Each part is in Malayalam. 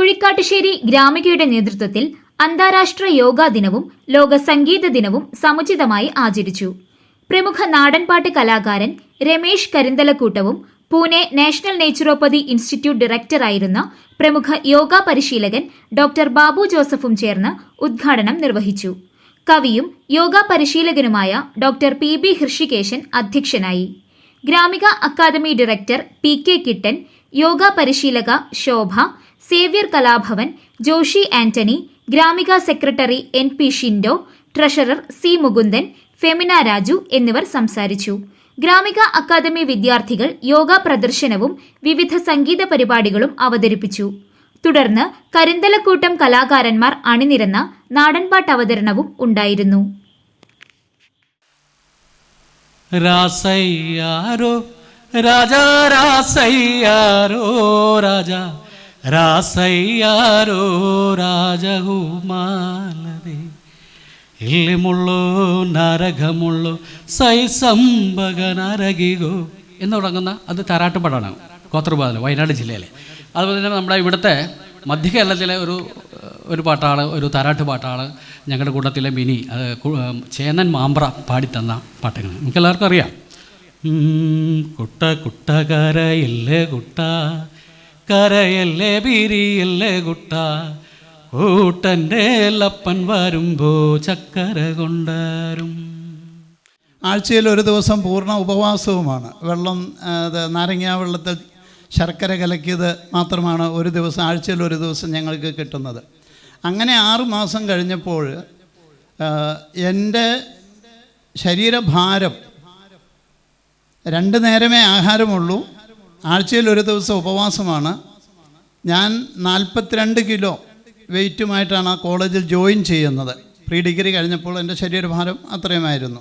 കുഴിക്കാട്ടുശ്ശേരി ഗ്രാമികയുടെ നേതൃത്വത്തിൽ അന്താരാഷ്ട്ര യോഗാ ദിനവും ലോക സംഗീത ദിനവും സമുചിതമായി ആചരിച്ചു. പ്രമുഖ നാടൻപാട്ട് കലാകാരൻ രമേശ് കരിന്തലക്കൂട്ടവും പൂനെ നാഷണൽ നേച്ചുറോപ്പതി ഇൻസ്റ്റിറ്റ്യൂട്ട് ഡയറക്ടറായിരുന്ന പ്രമുഖ യോഗ പരിശീലകൻ ഡോക്ടർ ബാബു ജോസഫും ചേർന്ന് ഉദ്ഘാടനം നിർവഹിച്ചു. കവിയും യോഗ പരിശീലകനുമായ ഡോക്ടർ പി ബി ഹൃഷികേശൻ അധ്യക്ഷനായി. Gramika academy director P K Kittan yoga പരിശീലക Shobha Xavier Kalabhavan Joshy Antony Gramika secretary N P Shindo treasurer C Mukundan Femina Raju എന്നിവർ സംസാരിച്ചു. ഗ്രാമിക അക്കാദമി വിദ്യാർത്ഥികൾ യോഗ പ്രദർശനവും വിവിധ സംഗീത പരിപാടികളും അവതരിപ്പിച്ചു. തുടർന്ന് കരിന്തലക്കൂട്ടം കലാകാരന്മാർ അണിനിരന്ന നാടൻപാട്ട് അവതരണവും ഉണ്ടായിരുന്നു. രാജാ രാസയ്യാരോ രാജാ രാസയ്യാരോ രാജകുമാരേ ഇല്ലിമുള്ളോ നരകമുള്ളോ സൈസംബക നരകികോ എന്ന് തുടങ്ങുന്ന അത് താരാട്ടുപാടാണ് കോത്രബാദന വയനാട് ജില്ലയിലെ. അതുപോലെ തന്നെ നമ്മുടെ ഇവിടുത്തെ മധ്യ കേരളത്തിലെ ഒരു ഒരു പാട്ടാണ് ഒരു താരാട്ട് പാട്ടാണ് ഞങ്ങളുടെ കൂട്ടത്തിലെ മിനി ചേനൻ മാമ്പ്ര പാടിത്തന്ന പാട്ടുകൾ. നമുക്കെല്ലാവർക്കും അറിയാം. കുട്ട കുട്ട കരയല്ലേ കുട്ട? കരയല്ലേ ബിരിയല്ലേ കുട്ട? കൂട്ടന്റെ ലപ്പൻ വരുമ്പോ ചക്കര കൊണ്ടാരും. ആഴ്ചയിൽ ഒരു ദിവസം പൂർണ ഉപവാസവുമാണ്. വെള്ളം നാരങ്ങാ വെള്ളത്തിൽ ശർക്കര കലക്കിയത് മാത്രമാണ് ഒരു ദിവസം ആഴ്ചയിൽ ഒരു ദിവസം ഞങ്ങൾക്ക് കിട്ടുന്നത്. അങ്ങനെ ആറ് മാസം കഴിഞ്ഞപ്പോൾ എന്റെ ശരീരഭാരം രണ്ട് നേരമേ ആഹാരമുള്ളൂ. ആഴ്ചയിൽ ഒരു ദിവസം ഉപവാസമാണ്. ഞാൻ നാൽപ്പത്തിരണ്ട് കിലോ വെയിറ്റുമായിട്ടാണ് ആ കോളേജിൽ ജോയിൻ ചെയ്യുന്നത്. പ്രീ ഡിഗ്രി കഴിഞ്ഞപ്പോൾ എന്റെ ശരീരഭാരം അത്രയുമായിരുന്നു.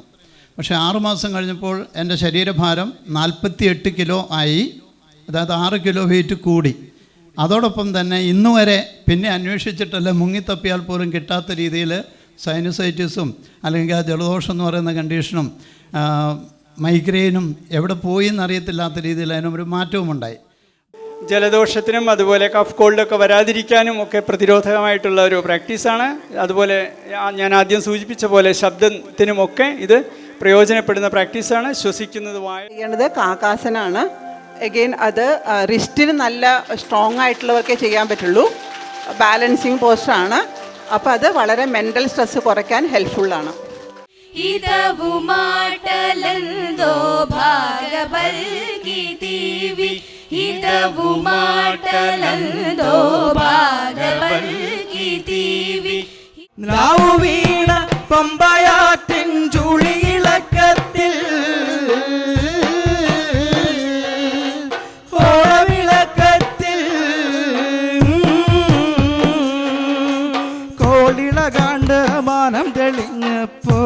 പക്ഷേ ആറുമാസം കഴിഞ്ഞപ്പോൾ എന്റെ ശരീരഭാരം നാൽപ്പത്തിയെട്ട് കിലോ ആയി. അതായത് ആറ് കിലോ വെയിറ്റ് കൂടി. അതോടൊപ്പം തന്നെ ഇന്നു വരെ പിന്നെ അന്വേഷിച്ചിട്ടല്ല മുങ്ങിത്തപ്പിയാൽ പോലും കിട്ടാത്ത രീതിയിൽ സൈനസൈറ്റിസും അല്ലെങ്കിൽ ആ ജലദോഷം എന്ന് പറയുന്ന കണ്ടീഷനും മൈഗ്രെയിനും എവിടെ പോയി എന്നറിയത്തില്ലാത്ത രീതിയിൽ അതിനൊരു മാറ്റവും ഉണ്ടായി ജലദോഷത്തിനും അതുപോലെ കഫ് കോൾഡൊക്കെ വരാതിരിക്കാനും ഒക്കെ പ്രതിരോധകമായിട്ടുള്ള ഒരു പ്രാക്ടീസാണ്. അതുപോലെ ഞാൻ ആദ്യം സൂചിപ്പിച്ച പോലെ ശബ്ദത്തിനുമൊക്കെ ഇത് പ്രയോജനപ്പെടുന്ന പ്രാക്ടീസാണ്. ശ്വസിക്കുന്നത് വായ ചെയ്യേണ്ടത് കാക്കാസനാണ്. എഗെയിൻ അത് റിസ്റ്റിന് നല്ല സ്ട്രോങ് ആയിട്ടുള്ളവർക്കേ ചെയ്യാൻ പറ്റുള്ളൂ. ബാലൻസിങ് പോസ്റ്റാണ് അപ്പോൾ അത് വളരെ മെന്റൽ സ്ട്രെസ് കുറയ്ക്കാൻ ഹെൽപ്ഫുള്ളാണ് ಹಿತವು ಮಾಟಲಂದೋ ಭಾಗಬಲ್ಗಿತೀವಿ ಹಿತವು ಮಾಟಲಂದೋ ಭಾಗಬಲ್ಗಿತೀವಿ ನಾವು ವೀಣ ಪಂಬ കോളിള കാണ്ട് മാനം തെളിഞ്ഞപ്പോ